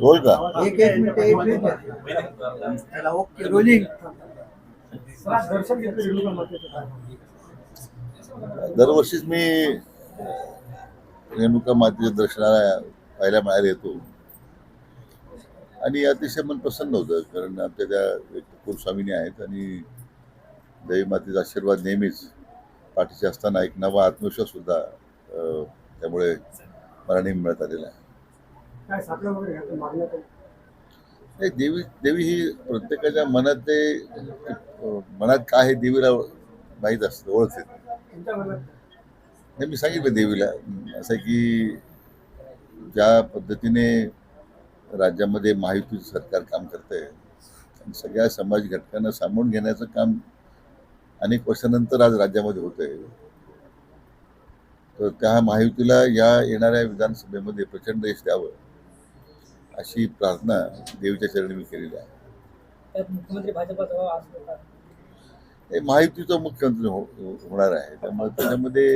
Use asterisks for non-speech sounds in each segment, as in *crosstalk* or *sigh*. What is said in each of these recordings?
बोल का? एक एक मिनिट एक मिनिट. ओके रोलिंग दरवर्षीच मी रेणुका मातेच्या दर्शनाला पाहायला मिळायला येतो. आणि अतिशय मन प्रसन्न होतं कारण आमच्या त्या कुलस्वामिनी आहेत आणि देवी मातेचा आशीर्वाद नेहमीच पाठीशी असताना एक नवा आत्मविश्वास सुद्धा त्यामुळे मला नेहमी मिळत आलेला आहे. काय सापडा वगैरे घातलं मागण्या काही? नाही देवी देवी ही प्रत्येकाच्या मनात ते मनात काय आहे देवीला माहीत असतं ओळखते. तुमच्या मनात? नाही मी सांगितलं देवीला असं की ज्या पद्धतीने राज्यामध्ये महायुतीचं सरकार काम करत आहे आणि सगळ्या समाज घटकांना सामावून घेण्याचं काम अनेक वर्षानंतर आज राज्यामध्ये होत आहे तर त्या महायुतीला या येणाऱ्या विधानसभेमध्ये प्रचंड यश द्यावं. अशी प्रार्थना देवीच्या चरणी मी केलेली आहे. मुख्यमंत्री भाजपाचा. हे महायुतीचा मुख्यमंत्री हो होणार आहे. त्यामुळे त्याच्यामध्ये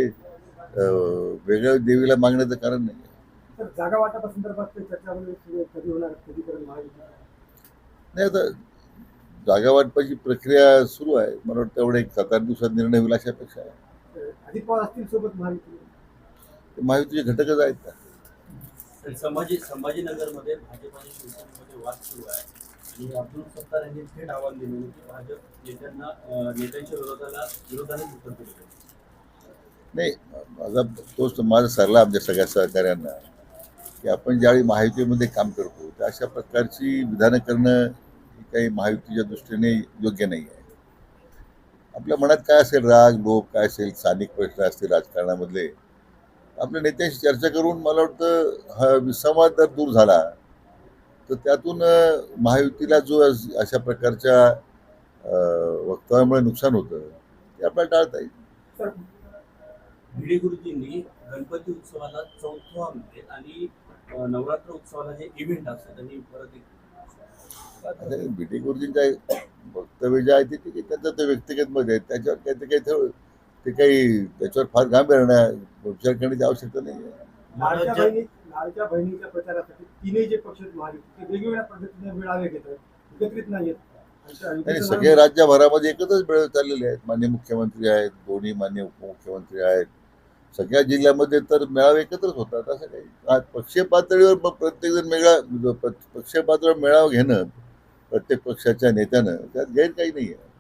वेगळ्या देवीला मागण्याचं कारण नाही जागा वाटपासंदर्भात नाही आता जागा वाटपाची प्रक्रिया सुरू आहे. मला वाटतं एवढे एक सात आठ दिवसात निर्णय होईल अशा अपेक्षा आहे महायुतीचे घटकच आहेत. का संभाजी संभाजीनगरमध्ये भाजप आणि शिवसेनेमध्ये वाद सुरू आहे. आणि अब्दुल सत्तार यांनी थेट आव्हान दिले की भाजप नेत्यांना नेत्यांच्या विरोधाला विरोधाने उत्तर दिले नाही. माझा तोच माझा सरला आमच्या सगळ्या सहकाऱ्यांना की आपण ज्यावेळी महायुतीमध्ये काम करतो तर अशा प्रकारची विधानं करणं काही महायुतीच्या दृष्टीने योग्य नाही आहे. आपल्या मनात काय असेल राग लोभ काय असेल स्थानिक प्रश्न असतील राजकारणामधले आपल्या नेत्यांशी चर्चा करून मला वाटतं हा विसंवाद जर दूर झाला तर त्यातून महायुतीला जो अशा प्रकारच्या वक्तव्यामुळे नुकसान होतं ते आपल्याला टाळता येईल. भिडे गुरुजींनी गणपती उत्सवाला चौथा म्हणजे आणि नवरात्र उत्सवाला जे इव्हेंट असतात त्यांनी परत एक बीटी गुरुजींच्या वक्तव्य जे आहे ते त्यांचं ते व्यक्तिगत मध्ये आहे त्याच्यावर काही ते काही ते काही त्याच्यावर फार गांभीर्याने विचार करण्याची आवश्यकता नाही आहे. लाडक्या बहिणीच्या प्रचारासाठी जे पक्ष वेगवेगळ्या पद्धतीने मेळावे एकत्रित नाही आणि सगळे राज्यभरामध्ये एकत्रच मिळत चाललेले आहेत. मान्य मुख्यमंत्री आहेत दोन्ही मान्य उपमुख्यमंत्री आहेत. सगळ्या जिल्ह्यामध्ये तर मेळावे एकत्रच होतात असं काही पक्षीय पातळीवर प्रत्येकजण मेळा पक्षीय पातळीवर मेळावा घेणं प्रत्येक पक्षाच्या नेत्यानं त्यात गैर काही नाही आहे.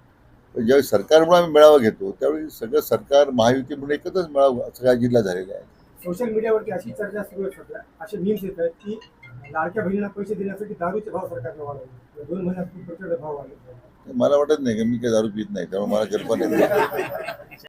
ज्यावेळी सरकार म्हणून आम्ही मेळावा घेतो त्यावेळी सगळं सरकार महायुती म्हणून एकत्रच मेळावा सगळ्या जिल्हा झालेला आहे. सोशल मीडियावरती अशी चर्चा सुरू आहे सध्या. असे न्यूज येत आहेत की लाडक्या बहिणीला पैसे देण्यासाठी दारूचे भाव सरकारने वाढवले. दोन महिन्यात खूप प्रचंड भाव वाढले. मला वाटत नाही की मी काही दारू पित नाही त्यामुळे मला कल्पना नाही. *laughs*